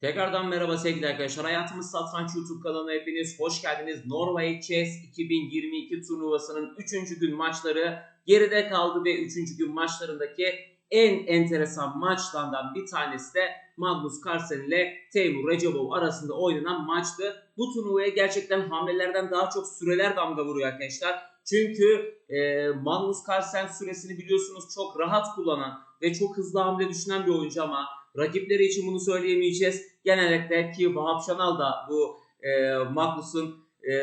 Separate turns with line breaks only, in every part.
Tekrardan merhaba sevgili arkadaşlar. Hayatımız Satranç YouTube kanalına hepiniz hoş geldiniz. Norway Chess 2022 turnuvasının 3. gün maçları geride kaldı ve 3. gün maçlarındaki en enteresan maçlardan bir tanesi de Magnus Carlsen ile Teymur Recepov arasında oynanan maçtı. Bu turnuvaya gerçekten hamlelerden daha çok süreler damga vuruyor arkadaşlar. Çünkü e, Magnus Carlsen süresini biliyorsunuz çok rahat kullanan ve çok hızlı hamle düşünen bir oyuncu ama Rakipleri için bunu söyleyemeyeceğiz. Genellikle ki Vahap Şanal da bu e, Magnus'un e,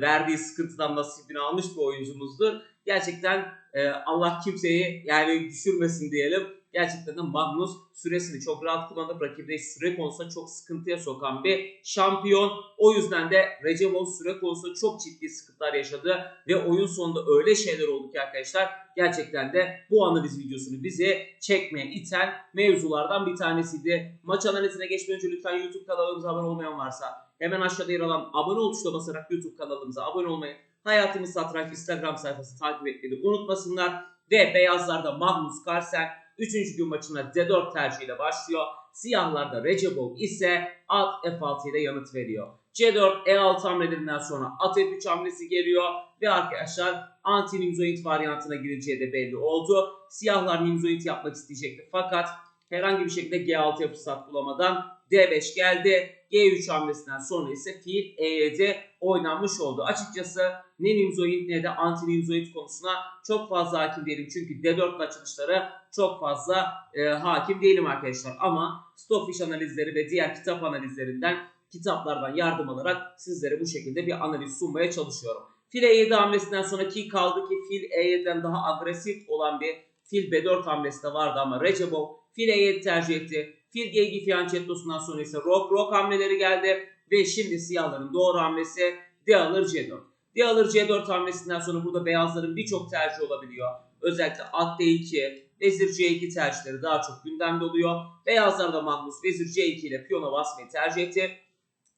verdiği sıkıntıdan nasibini almış bir oyuncumuzdur. Gerçekten e, Allah kimseyi yani düşürmesin diyelim. Gerçekten de Magnus süresini çok rahat kullanıp rakibine süre konusunda çok sıkıntıya sokan bir şampiyon. O yüzden de Recepov süre konusunda çok ciddi sıkıntılar yaşadı ve oyun sonunda öyle şeyler oldu ki arkadaşlar gerçekten de bu analiz videosunu bize çekmeye iten mevzulardan bir tanesiydi. Maç analizine geçmeden önce lütfen YouTube kanalımıza abone olmayan varsa hemen aşağıda yer alan abone ol tuşuna basarak YouTube kanalımıza abone olmayı, Hayatımız Satranç Instagram sayfası takip etmeyi unutmasınlar. Ve beyazlarda Magnus Carlsen 3. gün maçına D4 tercihiyle başlıyor. Siyahlarda Recepov ise at F6 ile yanıt veriyor. C4 E6 hamlelerinden sonra at F3 hamlesi geliyor ve arkadaşlar anti nimzoid varyantına gireceği de belli oldu. Siyahlar nimzoid yapmak isteyecekti fakat herhangi bir şekilde G6'ya fırsat bulamadan D5 geldi. G3 hamlesinden sonra ise fiil E7 oynanmış oldu. Açıkçası ne nimzoid ne de anti nimzoid konusuna çok fazla hakim değilim. Çünkü D4 açılışları çok fazla e, hakim değilim arkadaşlar. Ama Stockfish analizleri ve diğer kitap analizlerinden kitaplardan yardım alarak sizlere bu şekilde bir analiz sunmaya çalışıyorum. Fil E7 hamlesinden sonra ki kaldı ki fil E7'den daha agresif olan bir fil B4 hamlesi de vardı ama Recepov fil E7 tercih etti. Fil G2 fiyanchettosundan sonra ise rok rok hamleleri geldi ve şimdi siyahların doğru hamlesi D alır C4. D alır C4 hamlesinden sonra burada beyazların birçok tercih olabiliyor. Özellikle at D2, vezir C2 tercihleri daha çok gündemde oluyor. Beyazlar da Magnus vezir C2 ile piyona basmayı tercih etti.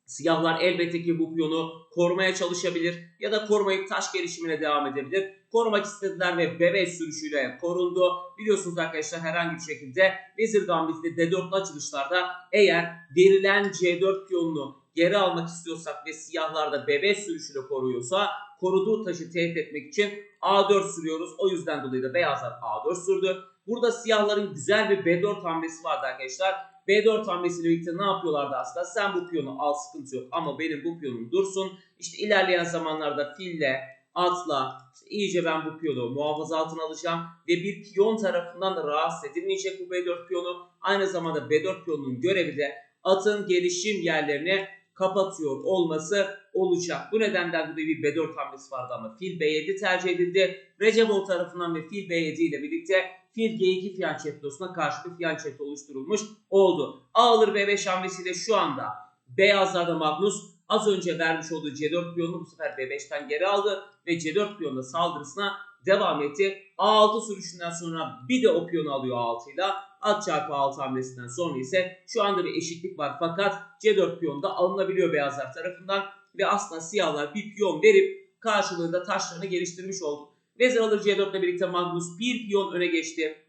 Siyahlar elbette ki bu piyonu korumaya çalışabilir ya da korumayıp taş gelişimine devam edebilir. Korumak istediler ve bebe sürüşüyle korundu. Biliyorsunuz arkadaşlar herhangi bir şekilde vezir gambitli D4'lü açılışlarda eğer verilen C4 piyonunu geri almak istiyorsak ve siyahlar da bebe sürüşüyle koruyorsa koruduğu taşı tehdit etmek için A4 sürüyoruz. O yüzden dolayı da beyazlar A4 sürdü. Burada siyahların güzel bir B4 hamlesi vardı arkadaşlar. B4 hamlesiyle birlikte ne yapıyorlardı aslında? Sen bu piyonu al sıkıntı yok ama benim bu piyonum dursun. İşte ilerleyen zamanlarda fille, atla işte iyice ben bu piyonu muhafaza altına alacağım. Ve bir piyon tarafından da rahatsız edilmeyecek bu B4 piyonu. Aynı zamanda B4 piyonunun görevi de atın gelişim yerlerini kapatıyor olması olacak. Bu nedenden dolayı bir B4 hamlesi vardı ama fil B7 tercih edildi. Recepov tarafından ve fil B7 ile birlikte fil G2 fiyançettosuna karşı bir fiyançetto oluşturulmuş oldu. A alır B5 hamlesiyle şu anda beyazlarda Magnus az önce vermiş olduğu C4 piyonunu bu sefer B5'ten geri aldı ve C4 piyonunda saldırısına devam etti. A6 sürüşünden sonra bir de o piyonu alıyor A6 ile. At çarpı A6 hamlesinden sonra ise şu anda bir eşitlik var fakat C4 piyonu da alınabiliyor beyazlar tarafından ve aslında siyahlar bir piyon verip karşılığında taşlarını geliştirmiş oldu. Vezir alır C4 ile birlikte Magnus bir piyon öne geçti.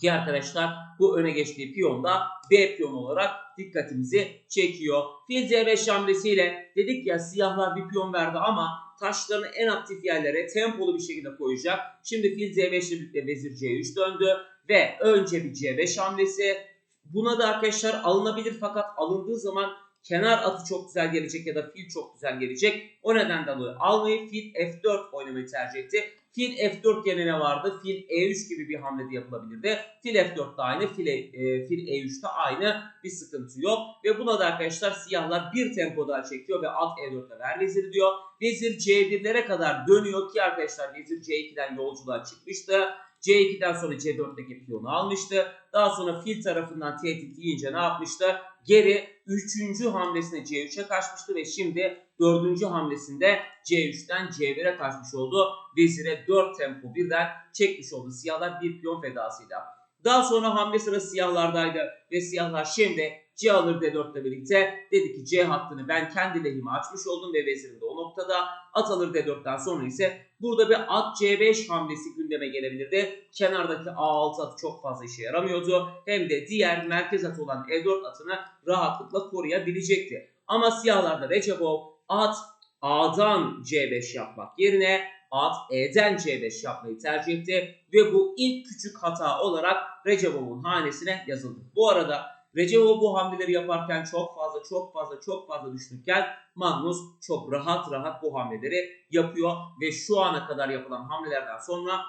Ki arkadaşlar bu öne geçtiği piyon da B piyonu olarak dikkatimizi çekiyor. Fil C5 hamlesiyle dedik ya siyahlar bir piyon verdi ama taşlarını en aktif yerlere tempolu bir şekilde koyacak. Şimdi fil C5 ile birlikte vezir C3 döndü ve önce bir C5 hamlesi. Buna da arkadaşlar alınabilir fakat alındığı zaman kenar atı çok güzel gelecek ya da fil çok güzel gelecek. O nedenden dolayı almayı fil F4 oynamayı tercih etti. Fil F4 yerine ne vardı? Fil E3 gibi bir hamle de yapılabilirdi. Fil F4'te aynı, fil, e, fil E3'te aynı bir sıkıntı yok. Ve buna da arkadaşlar siyahlar bir tempo daha çekiyor ve alt E4'te ver vezir diyor. Vezir C1'lere kadar dönüyor ki arkadaşlar vezir C2'den yolculuğa çıkmıştı. C2'den sonra C4'teki piyonu almıştı. Daha sonra fil tarafından tehdit yiyince ne yapmıştı? Geri 3. hamlesine C3'e kaçmıştı ve şimdi 4. hamlesinde C3'ten C1'e kaçmış oldu. Vezire 4 tempo birden çekmiş oldu. Siyahlar bir piyon fedasıyla. Daha sonra hamle sırası siyahlardaydı ve siyahlar şimdi C alır D4 ile birlikte dedi ki C hattını ben kendi lehime açmış oldum ve vezirim de o noktada at alır D4'ten sonra ise burada bir at C5 hamlesi gündeme gelebilirdi. Kenardaki A6 atı çok fazla işe yaramıyordu. Hem de diğer merkez atı olan E4 atını rahatlıkla koruyabilecekti. Ama siyahlarda Recepov at A'dan C5 yapmak yerine at E'den C5 yapmayı tercih etti ve bu ilk küçük hata olarak Recepov'un hanesine yazıldı. Bu arada Recepov bu hamleleri yaparken çok fazla çok fazla çok fazla düşünürken Magnus çok rahat rahat bu hamleleri yapıyor ve şu ana kadar yapılan hamlelerden sonra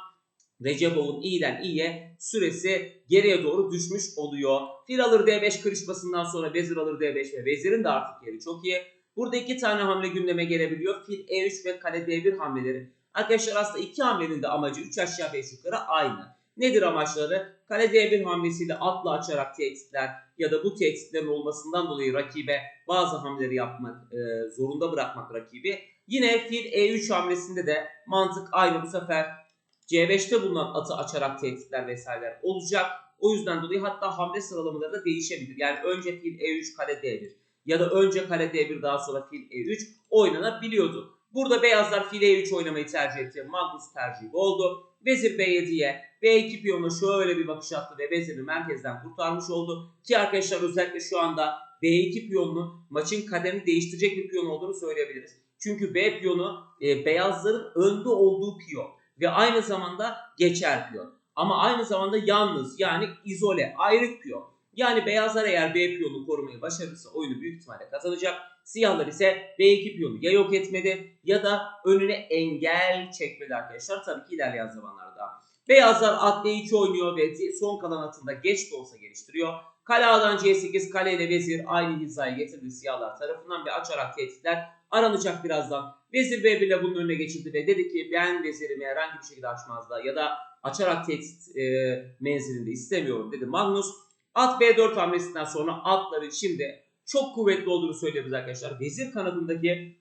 Recepov'un iyiden iyiye süresi geriye doğru düşmüş oluyor. Fil alır D5 kırışmasından sonra vezir alır D5 ve vezirin de artık yeri çok iyi. Burada iki tane hamle gündeme gelebiliyor. Fil E3 ve kale D1 hamleleri. Arkadaşlar aslında iki hamlenin de amacı 3 aşağı 5 yukarı aynı. Nedir amaçları? Kale D1 hamlesiyle atla açarak tehditler ya da bu tehditlerin olmasından dolayı rakibe bazı hamleleri yapmak e, zorunda bırakmak rakibi. Yine fil E3 hamlesinde de mantık aynı bu sefer C5'te bulunan atı açarak tehditler vesaireler olacak. O yüzden dolayı hatta hamle sıralamaları da değişebilir. Yani önce fil E3 kale D1 ya da önce kale D1 daha sonra fil E3 oynanabiliyordu. Burada beyazlar fil E3 oynamayı tercih etti. Magnus tercihi oldu. Vezir B7'ye B2 piyonu şöyle bir bakış attı ve veziri merkezden kurtarmış oldu. Ki arkadaşlar özellikle şu anda B2 piyonunun maçın kaderini değiştirecek bir piyon olduğunu söyleyebiliriz. Çünkü B piyonu e, beyazların önde olduğu piyon ve aynı zamanda geçer piyon. Ama aynı zamanda yalnız yani izole ayrık piyon. Yani beyazlar eğer B piyonu korumayı başarırsa oyunu büyük ihtimalle kazanacak. Siyahlar ise B2 piyonu ya yok etmedi ya da önüne engel çekmedi arkadaşlar. Tabii ki ilerleyen zamanlarda. Beyazlar at D2 oynuyor ve son kalan atında geç de olsa geliştiriyor. Kale A'dan C8, kale ile vezir aynı hizaya getirdi siyahlar tarafından ve açarak tehditler aranacak birazdan. Vezir B1 ile bunun önüne geçildi ve dedi ki ben vezirimi herhangi bir şekilde açmazlar ya da açarak tehdit e, menzilinde istemiyorum dedi Magnus. At B4 hamlesinden sonra atların şimdi çok kuvvetli olduğunu söyleyebiliriz arkadaşlar. Vezir kanadındaki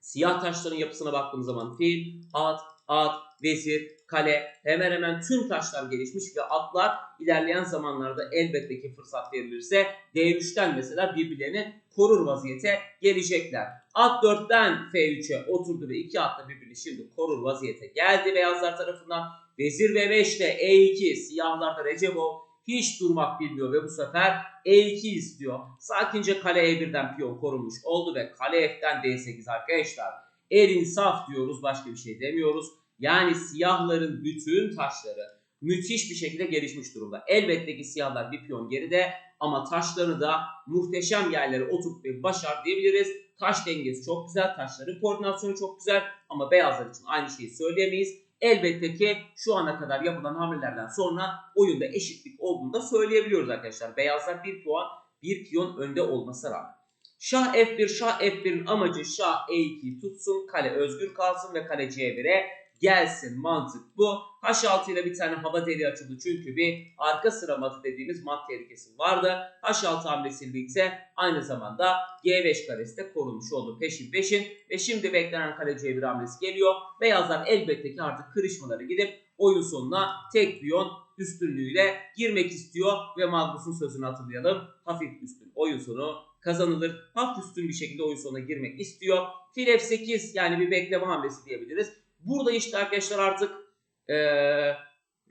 siyah taşların yapısına baktığımız zaman fil, at, at, vezir, kale hemen hemen tüm taşlar gelişmiş ve atlar ilerleyen zamanlarda elbette ki fırsat verilirse D3'ten mesela birbirlerini korur vaziyete gelecekler. At 4'ten F3'e oturdu ve iki atla birbirini şimdi korur vaziyete geldi beyazlar tarafından. Vezir V5 ile E2 siyahlarda Recepov hiç durmak bilmiyor ve bu sefer E2 istiyor. Sakince kale E1'den piyon korunmuş oldu ve kale F'den D8 arkadaşlar. El insaf diyoruz başka bir şey demiyoruz. Yani siyahların bütün taşları müthiş bir şekilde gelişmiş durumda. Elbette ki siyahlar bir piyon geride ama taşlarını da muhteşem yerlere oturtmayı başar diyebiliriz. Taş dengesi çok güzel, taşların koordinasyonu çok güzel ama beyazlar için aynı şeyi söyleyemeyiz. Elbette ki şu ana kadar yapılan hamlelerden sonra oyunda eşitlik olduğunu da söyleyebiliyoruz arkadaşlar. Beyazlar bir puan, bir piyon önde olmasına rağmen. Şah F1, Şah F1'in amacı Şah E2 tutsun, kale özgür kalsın ve kale C1'e gelsin. Mantık bu. H6 ile bir tane hava deliği açıldı çünkü bir arka sıra matı dediğimiz mat tehlikesi vardı. H6 hamlesiyle birlikte aynı zamanda G5 karesi de korunmuş oldu peşin peşin. Ve şimdi beklenen kale C1 hamlesi geliyor. Beyazlar elbette ki artık kırışmaları gidip oyun sonuna tek piyon üstünlüğüyle girmek istiyor. Ve Magnus'un sözünü hatırlayalım. Hafif üstün oyun sonu kazanılır. Hafif üstün bir şekilde oyun sonuna girmek istiyor. Fil F8 yani bir bekleme hamlesi diyebiliriz. Burada işte arkadaşlar artık ee,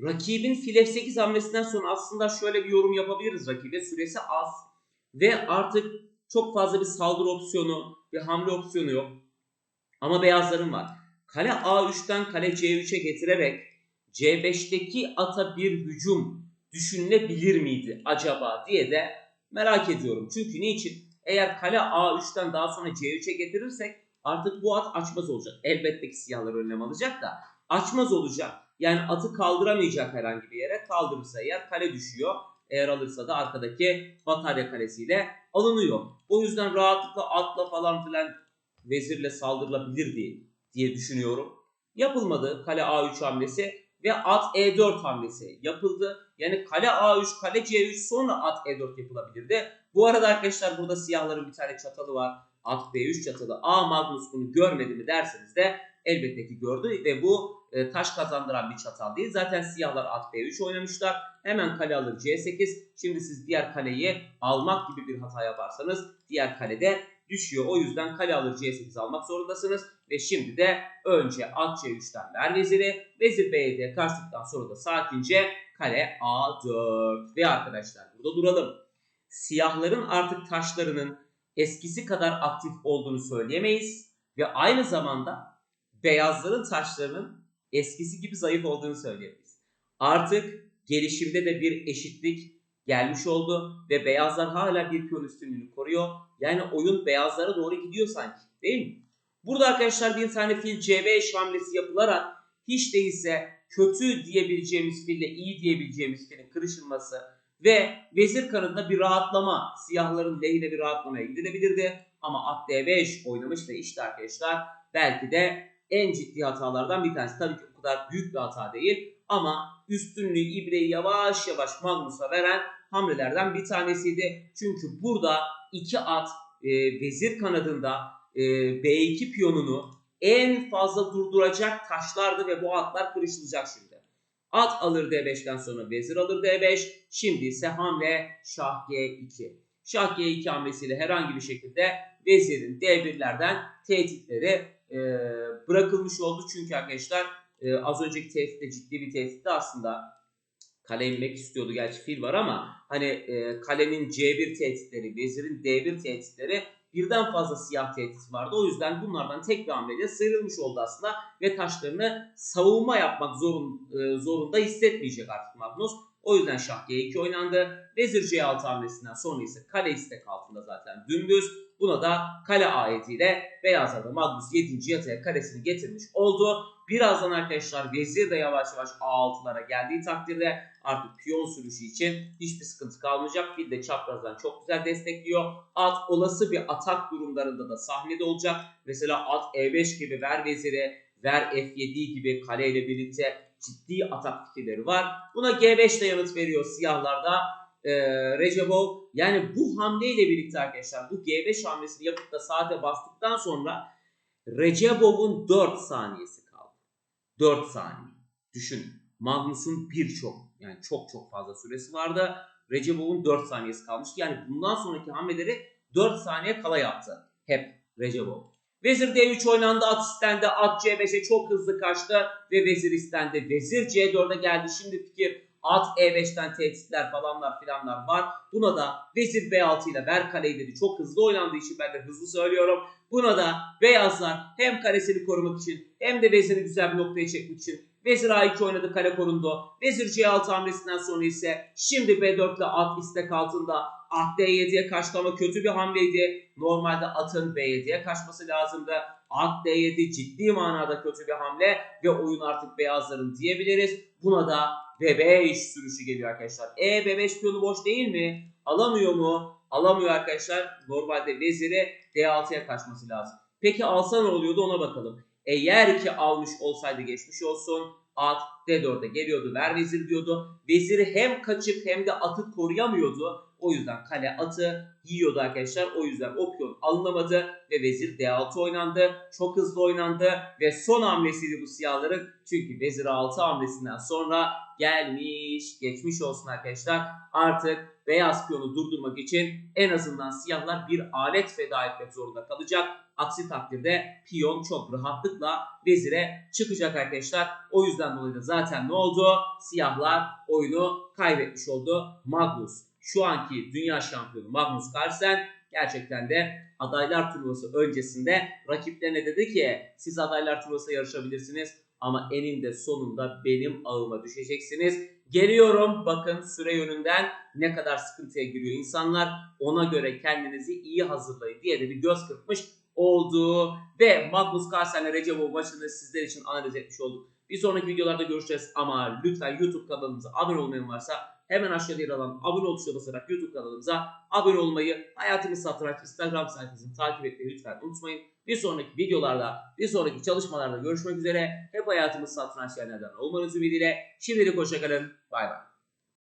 rakibin fil F8 hamlesinden sonra aslında şöyle bir yorum yapabiliriz rakibe. Süresi az ve artık çok fazla bir saldırı opsiyonu, bir hamle opsiyonu yok. Ama beyazların var. Kale A3'ten kale C3'e getirerek C5'teki ata bir hücum düşünülebilir miydi acaba diye de merak ediyorum. Çünkü niçin? Eğer kale A3'ten daha sonra C3'e getirirsek artık bu at açmaz olacak. Elbette ki siyahlar önlem alacak da açmaz olacak. Yani atı kaldıramayacak herhangi bir yere. Kaldırırsa eğer kale düşüyor. Eğer alırsa da arkadaki batarya kalesiyle alınıyor. O yüzden rahatlıkla atla falan filan vezirle saldırılabilir diye, diye düşünüyorum. Yapılmadı kale A3 hamlesi ve at E4 hamlesi yapıldı. Yani kale A3, kale C3 sonra at E4 yapılabilirdi. Bu arada arkadaşlar burada siyahların bir tane çatalı var. At B3 çatalı. A Magnus bunu görmedi mi derseniz de elbette ki gördü ve bu e, taş kazandıran bir çatal değil. Zaten siyahlar at B3 oynamışlar. Hemen kale alır C8. Şimdi siz diğer kaleyi almak gibi bir hata yaparsanız diğer kalede düşüyor. O yüzden kale alır C8 almak zorundasınız. Ve şimdi de önce at C3'ten ver veziri. Vezir B7'ye kaçtıktan sonra da sakince kale A4. Ve arkadaşlar burada duralım. Siyahların artık taşlarının eskisi kadar aktif olduğunu söyleyemeyiz. Ve aynı zamanda beyazların taşlarının eskisi gibi zayıf olduğunu söyleyemeyiz. Artık gelişimde de bir eşitlik gelmiş oldu ve beyazlar hala bir piyon üstünlüğünü koruyor. Yani oyun beyazlara doğru gidiyor sanki değil mi? Burada arkadaşlar bir tane fil C5 hamlesi yapılarak hiç değilse kötü diyebileceğimiz fille iyi diyebileceğimiz filin kırışılması ve vezir kanadında bir rahatlama, siyahların lehine bir rahatlamaya gidilebilirdi. Ama at D5 oynamış ve işte arkadaşlar belki de en ciddi hatalardan bir tanesi. Tabii ki o kadar büyük bir hata değil ama üstünlüğü ibreyi yavaş yavaş Magnus'a veren hamlelerden bir tanesiydi. Çünkü burada iki at e, vezir kanadında e, B2 piyonunu en fazla durduracak taşlardı ve bu atlar kırışılacak şimdi. At alır D5'ten sonra vezir alır D5. Şimdi ise hamle şah G2. Şah G2 hamlesiyle herhangi bir şekilde vezirin D1'lerden tehditleri e, bırakılmış oldu. Çünkü arkadaşlar e, az önceki tehdit de ciddi bir tehditti aslında. Kale inmek istiyordu gerçi fil var ama hani e, kalenin C1 tehditleri, vezirin D1 tehditleri birden fazla siyah tehdit vardı. O yüzden bunlardan tek bir hamleyle sıyrılmış oldu aslında ve taşlarını savunma yapmak zorun, e, zorunda hissetmeyecek artık Magnus. O yüzden şah G2 oynandı. Vezir C6 hamlesinden sonra ise kale istek altında zaten dümdüz. Buna da kale ayetiyle beyazlar da Magnus 7. yataya karesini getirmiş oldu. Birazdan arkadaşlar vezir de yavaş yavaş A6'lara geldiği takdirde artık piyon sürüşü için hiçbir sıkıntı kalmayacak. Fil de çaprazdan çok güzel destekliyor. At olası bir atak durumlarında da sahnede olacak. Mesela at E5 gibi ver veziri, ver F7 gibi kaleyle birlikte ciddi atak fikirleri var. Buna G5 ile yanıt veriyor siyahlarda. Ee, Recepov yani bu hamleyle birlikte arkadaşlar bu G5 hamlesini yapıp da saate bastıktan sonra Recepov'un 4 saniyesi. 4 saniye. Düşünün. Magnus'un birçok yani çok çok fazla süresi vardı. Recepov'un 4 saniyesi kalmıştı. Yani bundan sonraki hamleleri 4 saniye kala yaptı. Hep Recepov. Vezir D3 oynandı. At istendi. At C5'e çok hızlı kaçtı. Ve vezir istendi. Vezir C4'e geldi. Şimdi fikir at E5'ten tehditler falanlar filanlar var. Buna da vezir B6 ile ver kaleyi dedi. Çok hızlı oynandığı için ben de hızlı söylüyorum. Buna da beyazlar hem karesini korumak için hem de veziri güzel bir noktaya çekmek için Vezir A2 oynadı kale korundu. Vezir C6 hamlesinden sonra ise şimdi B4 ile at istek altında. At D7'ye kaçtı kötü bir hamleydi. Normalde atın B7'ye kaçması lazımdı. At D7 ciddi manada kötü bir hamle ve oyun artık beyazların diyebiliriz. Buna da B5 sürüşü geliyor arkadaşlar. E B5 piyonu boş değil mi? Alamıyor mu? Alamıyor arkadaşlar. Normalde veziri D6'ya kaçması lazım. Peki alsa ne oluyordu ona bakalım. Eğer ki almış olsaydı geçmiş olsun. At D4'e geliyordu. Ver vezir diyordu. Veziri hem kaçıp hem de atı koruyamıyordu. O yüzden kale atı yiyordu arkadaşlar. O yüzden o piyon alınamadı ve vezir D6 oynandı. Çok hızlı oynandı ve son hamlesiydi bu siyahların. Çünkü vezir 6 hamlesinden sonra gelmiş, geçmiş olsun arkadaşlar. Artık beyaz piyonu durdurmak için en azından siyahlar bir alet feda etmek zorunda kalacak. Aksi takdirde piyon çok rahatlıkla vezire çıkacak arkadaşlar. O yüzden dolayı da zaten ne oldu? Siyahlar oyunu kaybetmiş oldu. Magnus şu anki dünya şampiyonu Magnus Carlsen gerçekten de adaylar turnuvası öncesinde rakiplerine dedi ki siz adaylar turnuvası yarışabilirsiniz ama eninde sonunda benim ağıma düşeceksiniz. Geliyorum bakın süre yönünden ne kadar sıkıntıya giriyor insanlar ona göre kendinizi iyi hazırlayın diye de bir göz kırpmış oldu. Ve Magnus Carlsen'le Recepov maçını sizler için analiz etmiş olduk. Bir sonraki videolarda görüşeceğiz ama lütfen YouTube kanalımıza abone olmayan varsa hemen aşağıda yer alan abone ol tuşuna basarak YouTube kanalımıza abone olmayı, Hayatımız Satranç Instagram sayfasını takip etmeyi lütfen unutmayın. Bir sonraki videolarda, bir sonraki çalışmalarda görüşmek üzere. Hep hayatımız satranç yerlerden olmanız ümidiyle. Şimdilik hoşçakalın. Bay bay.